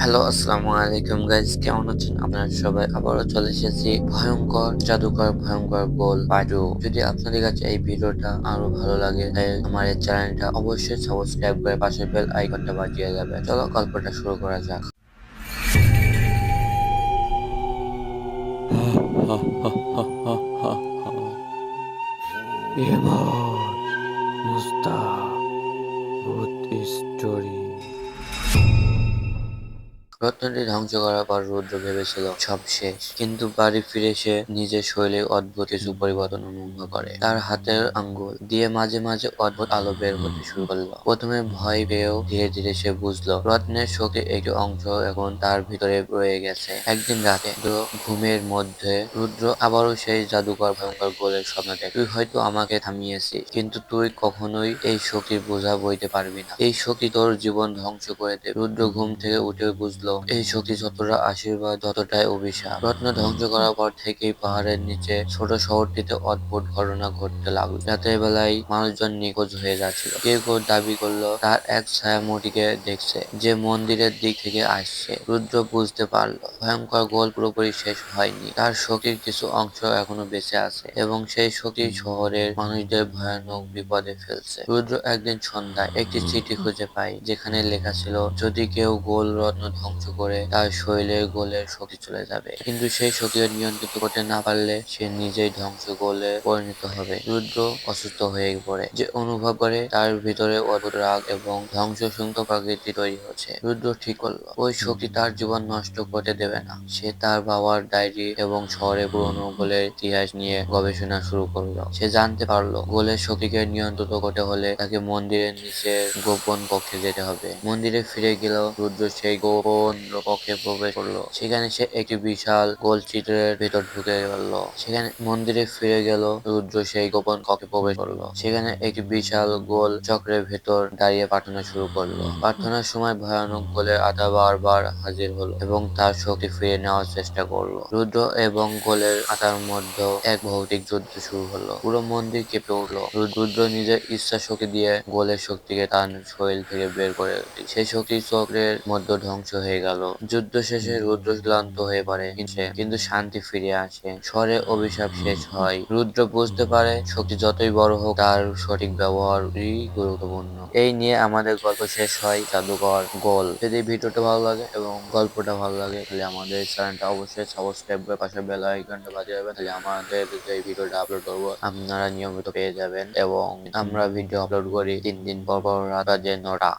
Hello, আসসালামু আলাইকুম guys কেমন আছেন? আপনারা সবাই আবারও চলে এসেছি ভয়ঙ্কর, জাদুকর, ভয়ঙ্কর গোল পাটু যদি আপনাদের কাছে এই ভিডিওটা আরও ভালো লাগে তাই আমার এই চ্যানেলটা অবশ্যই সাবস্ক্রাইব করে পাশের বেল আইকনটা বাজিয়ে যাবে। চলো গল্পটা শুরু করা যাক। এবার মুস্তাক ভূত স্টোরি রত্নটি ধ্বংস করার পর রুদ্র ভেবেছিল, সব শেষ। কিন্তু বাড়ি ফিরে সে নিজের শৈলে অদ্ভুত কিছু পরিবর্তন অনুভব করে। তার হাতের আঙ্গুল দিয়ে মাঝে মাঝে অদ্ভুত আলো বের হতে শুরু করল। প্রথমে ভয় পেয়েও ধীরে ধীরে সে বুঝলো, রত্নের শক্তির একটি অংশ এখন তার ভিতরে রয়ে গেছে। একদিন রাতে ঘুমের মধ্যে, রুদ্র আবারও সেই জাদুকর ভয়ঙ্কর গোলের স্বপ্ন দেখে, তুই হয়তো আমাকে থামিয়েছিস, কিন্তু তুই কখনোই এই শক্তির বোঝা বইতে পারবি না। এই শক্তি তোর জীবন ধ্বংস করে দেবে রুদ্র ঘুম থেকে উঠে বুঝলো এই শক্তি যতটা আশীর্বাদ ততটাই অভিশাপ, রত্ন ধ্বংস করার পর থেকেই পাহাড়ের নিচে ছোট শহরটিতে অদ্ভুত ঘটনা ঘটতে লাগল। রাতের বেলায় মানুষজন নিখোঁজ হয়ে যাচ্ছিল। কেউ কেউ দাবি করল, তার এক ছায়ামূর্তিকে দেখছে, যে মন্দিরের দিক থেকে আসছে। রুদ্র বুঝতে পারল, ভয়ঙ্কর গোল পুরোপুরি শেষ হয়নি। তার শক্তির কিছু অংশ এখনও বেঁচে আছে এবং সেই শক্তি শহরের মানুষদের ভয়ানক বিপদে ফেলছে। রুদ্র একদিন সন্ধ্যায় একটি চিঠি খুঁজে পায়, যেখানে লেখা ছিল, যদি কেউ গোল রত্ন ধ্বংস করে তার শরীরের গোলের শক্তি চলে যাবে। কিন্তু সেই শক্তিকে নিয়ন্ত্রিত করতে না পারলে সে নিজেই ধ্বংস গোলে পরিণত হবে। রুদ্র অসুস্থ হয়ে পড়ে, যে অনুভব করে তার ভিতরে অদ্ভুত রাগ এবং ধ্বংস ধ্বংসসংখ্য প্রকৃতি তৈরি হচ্ছে। রুদ্র ঠিক করল, ওই শক্তি তার জীবন নষ্ট করতে দেবে না। সে তার বাবার ডায়েরি এবং শহরে পুরনো গোলের ইতিহাস নিয়ে গবেষণা শুরু করল। সে জানতে পারল, গোলের শক্তিকে নিয়ন্ত্রিত করতে হলে তাকে মন্দিরের নিচে গোপন কক্ষে যেতে হবে। মন্দিরে ফিরে গেল রুদ্র সেই গোপন কক্ষে প্রবেশ করল। সেখানে সে একটি বিশাল গোল চিত্রের ভেতর ঢুকে গেল। সেখানে মন্দিরে ফিরে গেল রুদ্র সেই গোপন কক্ষে প্রবেশ করল। সেখানে একটি বিশাল গোল চক্রের ভেতর দাঁড়িয়ে প্রার্থনা শুরু করল। প্রার্থনার সময় ভয়ানক গোলের আত্মা বারবার হাজির হলো এবং তার শক্তি ফিরে নেওয়ার চেষ্টা করল। রুদ্র এবং গোলের আত্মার মধ্যে এক ভৌতিক যুদ্ধ শুরু হলো। পুরো মন্দির কেঁপে উঠল। রুদ্র নিজের ইচ্ছা শক্তি দিয়ে গোলের শক্তিকে তার শরীর থেকে বের করে। সেই শক্তি চক্রের মধ্যে ধ্বংস হয়ে গেল। যুদ্ধ শেষে রুদ্র ক্লান্ত হয়ে পড়ে। কিন্তু- শান্তি ফিরে আসে। শহরে অভিশাপ শেষ হয়। রুদ্র বুঝতে পারে শক্তি যতই বড় হোক, তার সঠিক ব্যবহারই গুরুত্বপূর্ণ। এই নিয়ে আমাদের গল্প শেষ হয় জাদুকর গোল। যদি ভিডিওটা ভালো লাগে এবং গল্পটা ভালো লাগে, তাহলে আমাদের চ্যানেলটা অবশ্যই সাবস্ক্রাইব করে পাশে বেল আইকনটা বাজিয়ে যাবেন তাহলে আমাদের যে ভিডিওটা আপলোড করব, আপনারা নিয়মিত পেয়ে যাবেন। এবং আমরা ভিডিও আপলোড করি তিন দিন পর পর রাত বাজে নটা।